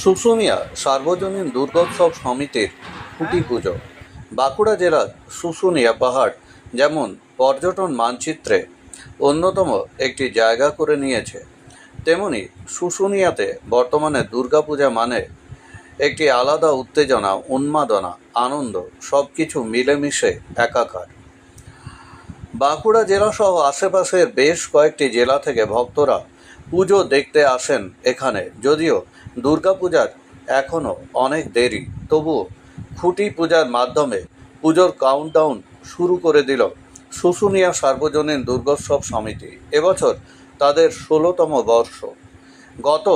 শুশুনিয়া সার্বজনীন দুর্গোৎসব সমিতির খুঁটি পুজো। বাঁকুড়া জেলার শুশুনিয়া পাহাড় যেমন পর্যটন মানচিত্রে অন্যতম একটি জায়গা করে নিয়েছে, তেমনি শুশুনিয়াতে বর্তমানে দুর্গাপূজা মানে একটি আলাদা উত্তেজনা, উন্মাদনা, আনন্দ সব কিছু মিলেমিশে একাকার। বাঁকুড়া জেলাসহ আশেপাশের বেশ কয়েকটি জেলা থেকে ভক্তরা পুজো দেখতে আসেন এখানে, যদিও দুর্গাপূজার এখনও অনেক দেরি। তবুও খুঁটি পূজার মাধ্যমে পুজোর কাউন্টডাউন শুরু করে দিল শুশুনিয়া সার্বজনীন দুর্গোৎসব সমিতি। এবছর তাদের ষোলোতম বর্ষ। গত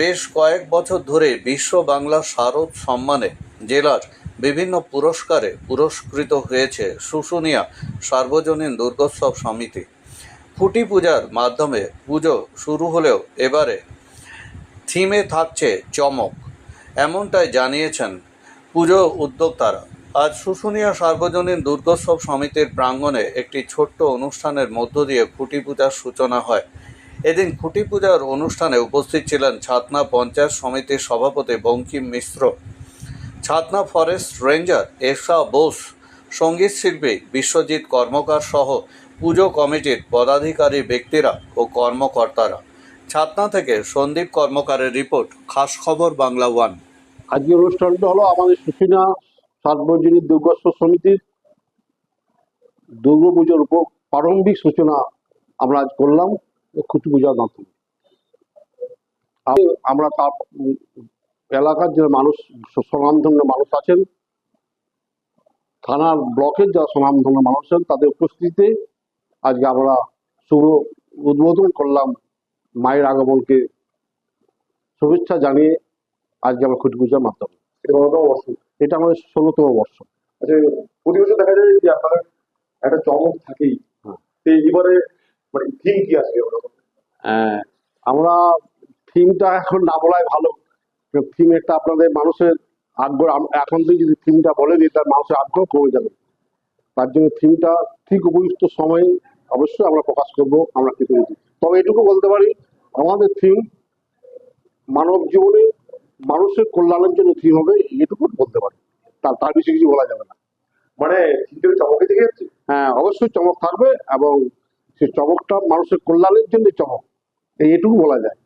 বেশ কয়েক বছর ধরে বিশ্ব বাংলা শারদ সম্মানে জেলার বিভিন্ন পুরস্কারে পুরস্কৃত হয়েছে শুশুনিয়া সার্বজনীন দুর্গোৎসব সমিতি। খুঁটি পূজার মাধ্যমে পুজো শুরু হলেও এবারে থিমে থাকছে চমক। এমনটাই জানিয়েছেন পুজো উদ্যোক্তারা। আজ শুশুনিয়া সার্বজনীন দুর্গোৎসব সমিতির প্রাঙ্গণে একটি ছোট্ট অনুষ্ঠানের মধ্য দিয়ে খুঁটি পূজার সূচনা হয়। এদিন খুঁটি পূজার অনুষ্ঠানে উপস্থিত ছিলেন ছাতনা পঞ্চায়েত সমিতির সভাপতি বঙ্কিম মিশ্র। ছাতনা ফরেস্ট রেঞ্জার এশা বোস, সংগীত শিল্পী বিশ্বজিৎ কর্মকার সহ পুজো কমিটির পদাধিকারী ব্যক্তিরা ও কর্মকর্তারা। ছাতনা থেকে সন্দীপ কর্মকারের রিপোর্ট, খাস খবর বাংলা ওয়ান। আজকের অনুষ্ঠানটা হলো আমাদের সুসিনা সার্বজনীন দুর্গোৎসব সমিতির দুর্গাপুজোর উপর প্রারম্ভিক সূচনা আমরা আজ করলাম, খুঁটি পূজার মাধ্যমে। আমরা তার এলাকার যে মানুষ স্বনামধন্য মানুষ আছেন, থানার ব্লকের যারা স্বনামধন্য মানুষ আছেন, তাদের উপস্থিতিতে আজকে আমরা শুভ উদ্বোধন করলাম মায়ের আগমনকে শুভেচ্ছা জানিয়ে আজকে আমরা খুঁটি পূজার মাধ্যমে। এটা আমাদের ষোলোতম বর্ষ। আচ্ছা প্রতি বছর দেখা যায় যে আপনাদের একটা চমক থাকেই। হ্যাঁ। এবারে মানে থিম কি আছে আহ, আমরা থিমটা এখন না বলাই ভালো। থিম একটা আপনাদের মানুষের আগ্রহ। এখন থেকে যদি থিমটা বলে দিই তার মানুষের আগ্রহ কমে যাবে। তার জন্য থিমটা ঠিক উপযুক্ত সময়ে অবশ্যই আমরা প্রকাশ করব আমরা কি করেছি তবে এটুকু বলতে পারি আমাদের থিম মানব জীবনে মানুষের কল্যাণের জন্য থিম হবে এটুকু বলতে পারি। তার তার বেশি কিছু বলা যাবে না। মানে চমকে থেকে হ্যাঁ অবশ্যই চমক থাকবে এবং সেই চমকটা মানুষের কল্যাণের জন্য চমক। এই এটুকু বলা যায়।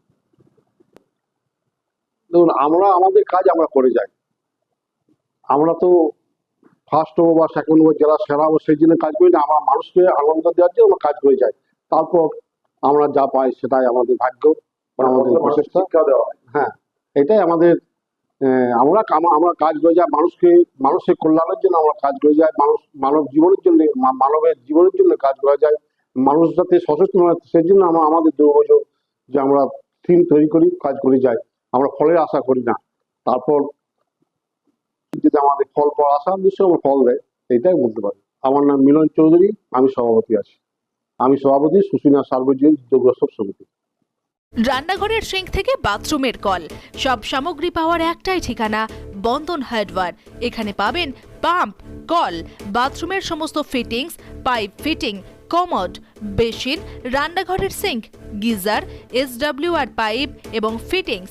দেখুন আমরা আমাদের কাজ আমরা করে যাই। আমরা তো ফার্স্ট হব বা সেকেন্ড হব জেলা সেরা হব সেই জন্য কাজ করি না। আমরা মানুষকে আনন্দ দেওয়ার জন্য আমরা কাজ করে যাই। তারপর আমরা যা পাই সেটাই আমাদের ভাগ্য আমাদের প্রচেষ্টা। হয়। এটাই আমাদের আমরা আমরা কাজ করে যাই মানুষকে মানুষের কল্যাণের জন্য আমরা কাজ করে যাই মানুষ মানব জীবনের জন্য মানবের জীবনের জন্য কাজ করা যায়। মানুষ যাতে সচেতন হয় সেই জন্য আমরা আমাদের দুর্যোগ যে আমরা থিম তৈরি করি কাজ করে যাই। আমরা ফলের আশা করি না। তারপর যদি আমাদের ফল পাওয়ার আশা নিশ্চয়ই আমরা ফল দেয় এটাই বলতে পারি। আমার নাম মিলন চৌধুরী আমি সভাপতি আছি। আমি সভাপতি সুসিনা সার্বজনীন দুর্গোৎসব সমিতি। রান্নাঘরের সিঙ্ক থেকে বাথরুমের কল। সব সামগ্রী পাওয়ার একটাই ঠিকানা, বন্ধন হার্ডওয়্যার। এখানে পাবেন পাম্প, কল, বাথরুমের সমস্ত fittings, pipe fitting, commode, basin, রান্নাঘরের সিঙ্ক, গিজার, এসডব্লিউআর পাইপ এবং ফিটিংস।